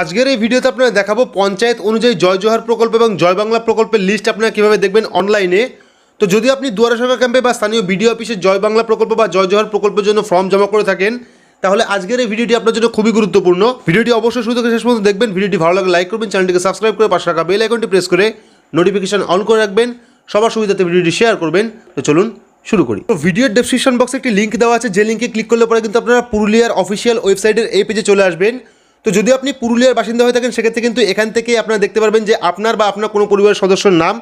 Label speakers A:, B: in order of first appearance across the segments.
A: আজকের এই ভিডিওতে আপনারা দেখাবো পঞ্চায়েত অনুযায়ী জয় জোহার প্রকল্প এবং জয় বাংলা প্রকল্পের লিস্ট আপনারা কীভাবে দেখবেন অনলাইনে তো যদি আপনি দুয়ারা সরকার ক্যাম্পে বা স্থানীয় বিডিও অফিসে জয় বাংলা প্রকল্প বা জয় জোহার প্রকল্পের জন্য ফর্ম জমা করে থাকেন, তাহলে আজকের এই ভিডিওটি আপনার জন্য খুবই গুরুত্বপূর্ণ। ভিডিওটি অবশ্যই শুরু থেকে শেষ পর্যন্ত দেখবেন, ভিডিওটি ভালো লাগলে লাইক করবেন চ্যানেলটিকে সাবস্ক্রাইব করে পাশে রাখা বেল আইকনটি প্রেস করে নোটিফিকেশন অন করে রাখবেন, সবার সুবিধাতে ভিডিওটি শেয়ার করবেন। তো চলুন শুরু করি। তো ভিডিওর ডেসক্রিপশন বক্সে একটি লিঙ্ক দেওয়া আছে, যে লিঙ্কে ক্লিক করলে পরে কিন্তু আপনারা পুরুলিয়ার অফিসিয়াল ওয়েবসাইটের এই পেজে চলে আসবেন। তো যদি আপনি পুরুলিয়ার বাসিন্দা হয়ে থাকেন, সেক্ষেত্রে কিন্তু এখান থেকে আপনারা দেখতে পারবেন যে আপনার বা আপনার কোনো পরিবারের সদস্যর নাম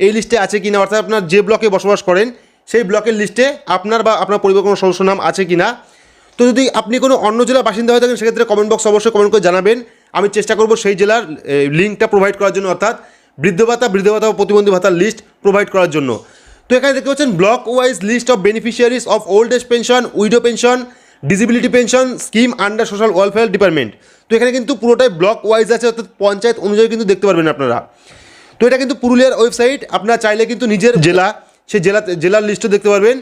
A: এই লিস্টে আছে কিনা, অর্থাৎ আপনার যে ব্লকে বসবাস করেন, সেই ব্লকের লিস্টে আপনার বা আপনার পরিবারের কোনো সদস্যর নাম আছে কিনা। তো যদি আপনি কোনো অন্য জেলার বাসিন্দা হয়ে থাকেন, সেক্ষেত্রে কমেন্ট বক্স অবশ্যই কমেন্ট করে জানাবেন। আমি চেষ্টা করব সেই জেলার লিঙ্কটা প্রোভাইড করার জন্য, অর্থাৎ বৃদ্ধ ভাতা বৃদ্ধ ভাতা ও প্রতিবন্ধী ভাতার লিস্ট প্রোভাইড করার জন্য। তো এখানে দেখতে পাচ্ছেন block wise list of beneficiaries of old age pension widow pension disability pension scheme under social welfare department তো এখানে কিন্তু পুরোটাই ব্লক ওয়াইজ আছে, অর্থাৎ পঞ্চায়েত অনুযায়ী কিন্তু দেখতে পারবেন আপনারা। তো এটা কিন্তু পুরুলিয়ার ওয়েবসাইট আপনারা চাইলে কিন্তু নিজের জেলা, সেই জেলা, জেলার লিস্টও দেখতে পারবেন।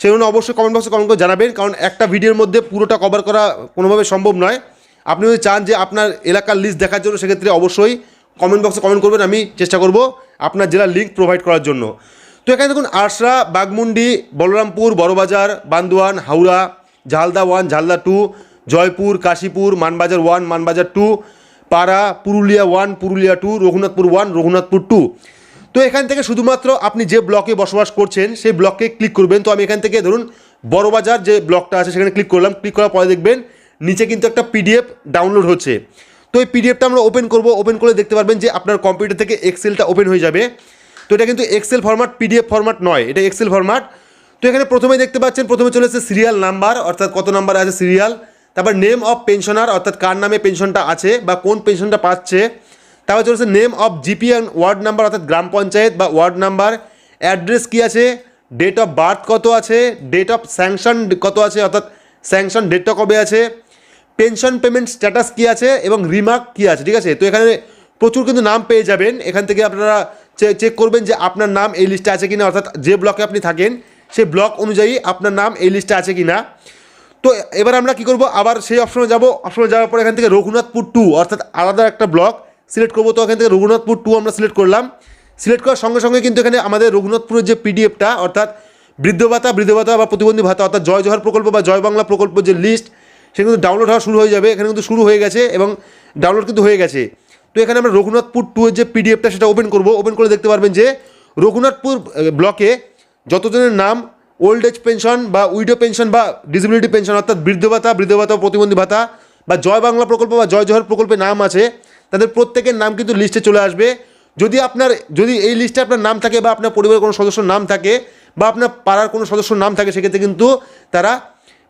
A: সেগুলো অবশ্যই কমেন্ট বক্সে কমেন্ট করে জানাবেন, কারণ একটা ভিডিওর মধ্যে পুরোটা কভার করা কোনোভাবে সম্ভব নয়। আপনি যদি চান যে আপনার এলাকার লিস্ট দেখার জন্য, সেক্ষেত্রে অবশ্যই কমেন্ট বক্সে কমেন্ট করবেন, আমি চেষ্টা করব আপনার জেলার লিঙ্ক প্রোভাইড করার জন্য। তো এখানে দেখুন Arsha Baghmundi, Balarampur, Barabazar, Bandwan, Howrah Jhalda one, Jhalda two, Jaipur, Kashipur, Manbazar one, Manbazar two, Para, Purulia one, Purulia two, Raghunathpur one, Raghunathpur two. তো এখান থেকে শুধুমাত্র আপনি যে ব্লকে বসবাস করছেন, সেই ব্লকে ক্লিক করবেন। তো আমি এখান থেকে ধরুন বড়বাজার যে ব্লকটা আছে, সেখানে ক্লিক করলাম। ক্লিক করার পরে দেখবেন নিচে কিন্তু একটা পিডিএফ ডাউনলোড হচ্ছে। তো এই পিডিএফটা আমরা ওপেন করব। ওপেন করে দেখতে পারবেন যে আপনার কম্পিউটার থেকে এক্সেলটা ওপেন হয়ে যাবে। তো এটা কিন্তু এক্সেল ফরম্যাট পিডিএফ ফরম্যাট নয়। এটা এক্সেল ফরম্যাট তো এখানে প্রথমে দেখতে পাচ্ছেন, প্রথমে চলে এসেছে সিরিয়াল নাম্বার অর্থাৎ কত নাম্বার আছে সিরিয়াল তারপর নেম অফ পেনশনার অর্থাৎ কার নামে পেনশনটা আছে বা কোন পেনশনটা পাচ্ছে? তারপর চলে চলেছে name of GP and ward number অর্থাৎ গ্রাম পঞ্চায়েত বা ওয়ার্ড নাম্বার অ্যাড্রেস কী আছে? ডেট অফ বার্থ কত আছে? ডেট অফ স্যাংশন কত আছে? অর্থাৎ স্যাংশন ডেটটা কবে আছে? পেনশন পেমেন্ট স্ট্যাটাস কী আছে? এবং রিমার্ক কী আছে? ঠিক আছে? তো এখানে প্রচুর কিন্তু নাম পেয়ে যাবেন। এখান থেকে আপনারা চেক করবেন যে আপনার নাম এই লিস্টে আছে কিনা, অর্থাৎ যে ব্লকে আপনি থাকেন সেই ব্লক অনুযায়ী আপনার নাম এই লিস্টে আছে কি না তো এবার আমরা কি করব? আবার সেই অপশনে যাব। অপশনে যাওয়ার পর এখান থেকে রঘুনাথপুর টু অর্থাৎ আলাদা একটা ব্লক সিলেক্ট করব। তো এখান থেকে রঘুনাথপুর টু আমরা সিলেক্ট করলাম। সিলেক্ট করার সঙ্গে সঙ্গে কিন্তু এখানে আমাদের রঘুনাথপুরের যে পিডিএফটা অর্থাৎ বৃদ্ধ ভাতা বৃদ্ধ ভাতা বা প্রতিবন্ধী ভাতা, অর্থাৎ জয় জহর প্রকল্প বা জয় বাংলা প্রকল্প যে লিস্ট সেটা কিন্তু ডাউনলোড হওয়া শুরু হয়ে যাবে। এখানে কিন্তু শুরু হয়ে গেছে এবং ডাউনলোড কিন্তু হয়ে গেছে। তো এখানে আমরা রঘুনাথপুর টু এর যে পিডিএফটা সেটা ওপেন করব। ওপেন করে দেখতে পারবেন যে রঘুনাথপুর ব্লকে যতজনের নাম ওল্ড এজ পেনশন বা উইডো পেনশন বা ডিসেবিলিটি পেনশন অর্থাৎ বৃদ্ধ ভাতা বৃদ্ধ ভাতা প্রতিবন্ধী ভাতা বা জয় বাংলা প্রকল্প বা জয় জহর প্রকল্পে নাম আছে, তাদের প্রত্যেকের নাম কিন্তু লিস্টে চলে আসবে। যদি আপনার, যদি এই লিস্টে আপনার নাম থাকে বা আপনার পরিবারের কোনো সদস্যর নাম থাকে বা আপনার পাড়ার কোনো সদস্যর নাম থাকে, সেক্ষেত্রে কিন্তু তারা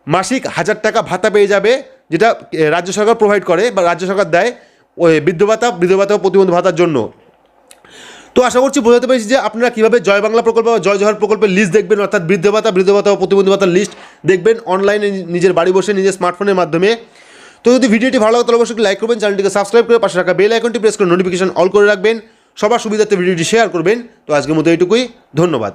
A: মাসিক হাজার টাকা ভাতা পেয়ে যাবে, যেটা রাজ্য সরকার প্রোভাইড করে বা রাজ্য সরকার দেয়, ওই বৃদ্ধ ভাতা বৃদ্ধ ভাতা প্রতিবন্ধী ভাতার জন্য। তো আশা করছি বোঝাতে পেরেছি যে আপনারা কীভাবে জয় বাংলা প্রকল্প বা জয় জহর প্রকল্পের লিস্ট দেখবেন, অর্থাৎ বৃদ্ধ ভাতা বৃদ্ধ ভাতা ও প্রতিবন্ধী ভাতার লিস্ট দেখবেন অনলাইনে নিজের বাড়ি বসে, নিজের স্মার্টফোনের মাধ্যমে। তো যদি ভিডিওটি ভালো লাগে, তাহলে অবশ্যই লাইক করবেন, চ্যানেলটিকে সাবস্ক্রাইব করে পাশে রাখা বেল আইকনটি প্রেস করে নোটিফিকেশন অল করে রাখবেন। সবার সুবিধার্থে ভিডিওটি শেয়ার করবেন। তো আজকের মতো এইটুকুই, ধন্যবাদ।